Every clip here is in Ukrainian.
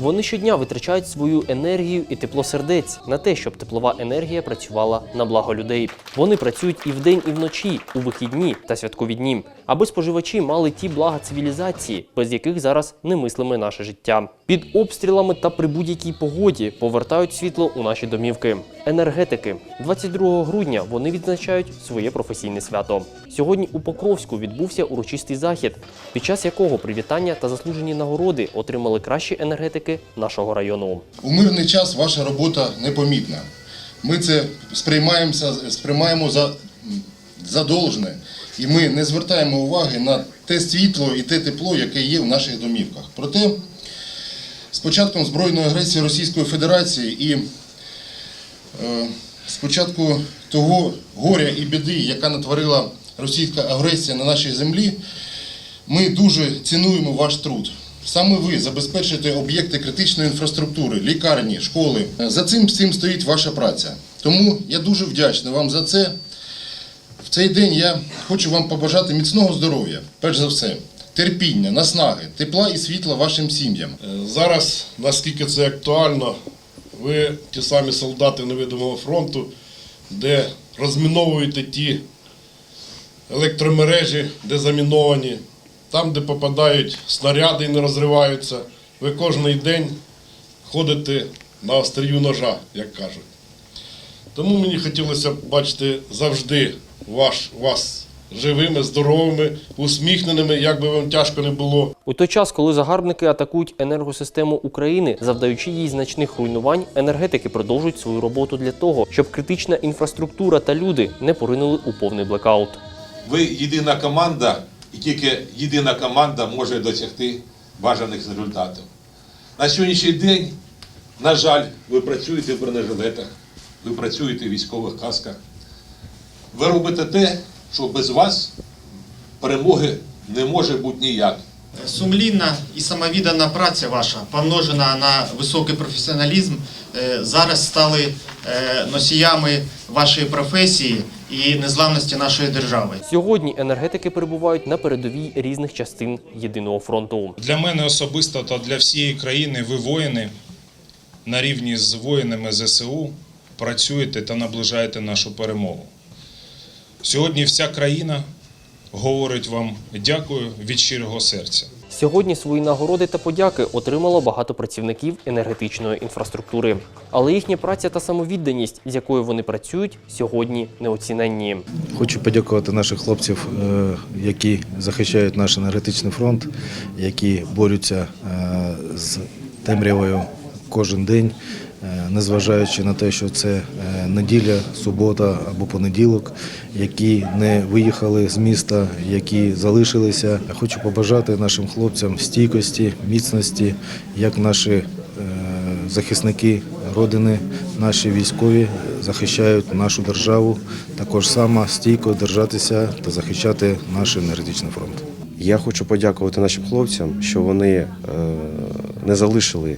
Вони щодня витрачають свою енергію і тепло сердець на те, щоб теплова енергія працювала на благо людей. Вони працюють і вдень, і вночі, у вихідні та святкові дні, аби споживачі мали ті блага цивілізації, без яких зараз немислиме наше життя. Під обстрілами та при будь-якій погоді повертають світло у наші домівки. Енергетики 22 грудня вони відзначають своє професійне свято. Сьогодні у Покровську відбувся урочистий захід, під час якого привітання та заслужені нагороди отримали кращі енергетики нашого району. У мирний час ваша робота непомітна. Ми це сприймаємося, сприймаємо за, за должне, і ми не звертаємо уваги на те світло і те тепло, яке є в наших домівках. Проте, з початком збройної агресії Російської Федерації і е, з початку того горя і біди, яка натворила російська агресія на нашій землі, ми дуже цінуємо ваш труд. Саме ви забезпечуєте об'єкти критичної інфраструктури, лікарні, школи. За цим всім стоїть ваша праця. Тому я дуже вдячний вам за це. Цей день я хочу вам побажати міцного здоров'я, перш за все, терпіння, наснаги, тепла і світла вашим сім'ям. Е, Зараз, наскільки це актуально, ви ті самі солдати невидимого фронту, де розміновуєте ті електромережі, де заміновані, там, де попадають снаряди і не розриваються. Ви кожен день ходите на острію ножа, як кажуть. Тому мені хотілося б бачити завжди ваш, вас живими, здоровими, усміхненими, як би вам тяжко не було. У той час, коли загарбники атакують енергосистему України, завдаючи їй значних руйнувань, енергетики продовжують свою роботу для того, щоб критична інфраструктура та люди не поринули у повний блекаут. Ви єдина команда, і тільки єдина команда може досягти бажаних результатів. На сьогоднішній день, на жаль, ви працюєте в бронежилетах, ви працюєте в військових касках. Ви робите те, що без вас перемоги не може бути ніяк. Сумлінна і самовіддана праця ваша, помножена на високий професіоналізм, е, зараз стали е, носіями вашої професії і незламності нашої держави. Сьогодні енергетики перебувають на передовій різних частин єдиного фронту. Для мене особисто та для всієї країни ви воїни на рівні з воїнами ЗСУ працюєте та наближаєте нашу перемогу. Сьогодні вся країна говорить вам дякую від щирого серця. Сьогодні свої нагороди та подяки отримало багато працівників енергетичної інфраструктури, але їхня праця та самовідданість, з якою вони працюють, сьогодні неоціненні. Хочу подякувати наших хлопців, е, які захищають наш енергетичний фронт, які борються е, з темрявою кожен день, незважаючи на те, що це е, неділя, субота або понеділок, які не виїхали з міста, які залишилися. Хочу побажати нашим хлопцям стійкості, міцності, як наші е, захисники родини, наші військові захищають нашу державу, також само стійко держатися та захищати наш енергетичний фронт. Я хочу подякувати нашим хлопцям, що вони е, не залишили е,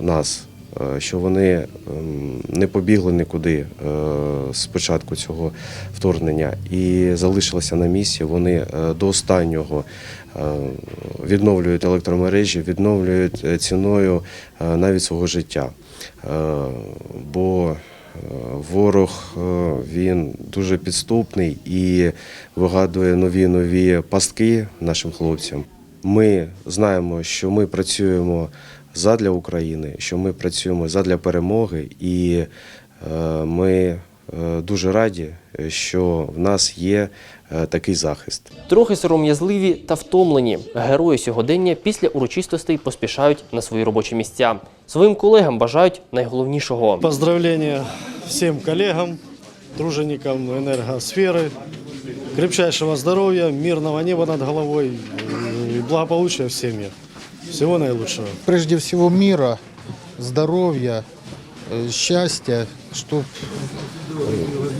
нас, е, що вони ем, не побігли нікуди е, з початку цього вторгнення і залишилися на місці. Вони е, до останнього е, відновлюють електромережі, відновлюють е, ціною е, навіть свого життя. Е, Бо е, Ворог е, він дуже підступний і вигадує нові нові пастки нашим хлопцям. Ми знаємо, що ми працюємо задля України, що ми працюємо задля перемоги, і е, ми е, дуже раді, що в нас є е, такий захист. Трохи сором'язливі та втомлені герої сьогодення після урочистостей поспішають на свої робочі місця. Своїм колегам бажають найголовнішого. Поздравления всем коллегам, труженикам энергосферы, крепчайшего здоровья, мирного неба над головой и благополучия в семьях. Всего наилучшего. прежде всего мира, здоровья, э, счастья, чтобы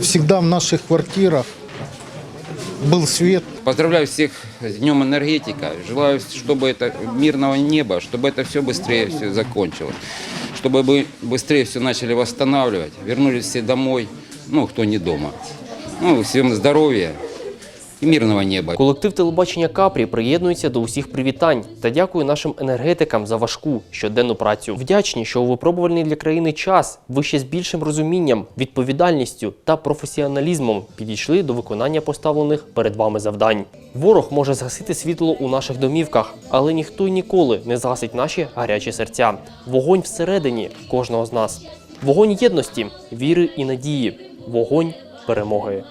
всегда в наших квартирах был свет, Поздравляю всех с Днем энергетика. Желаю, чтобы это мирного неба, чтобы это все быстрее все закончилось. Чтобы мы быстрее все начали восстанавливать, вернулись все домой, ну, кто не дома. Ну, всем здоровья и мирного неба. Колектив телебачення Капрі приєднується до усіх привітань та дякує нашим енергетикам за важку щоденну працю. Вдячні, що у випробувальний для країни час ви ще з більшим розумінням, відповідальністю та професіоналізмом підійшли до виконання поставлених перед вами завдань. Ворог може згасити світло у наших домівках, але ніхто ніколи не згасить наші гарячі серця. Вогонь всередині кожного з нас. Вогонь єдності, віри і надії. Вогонь перемоги.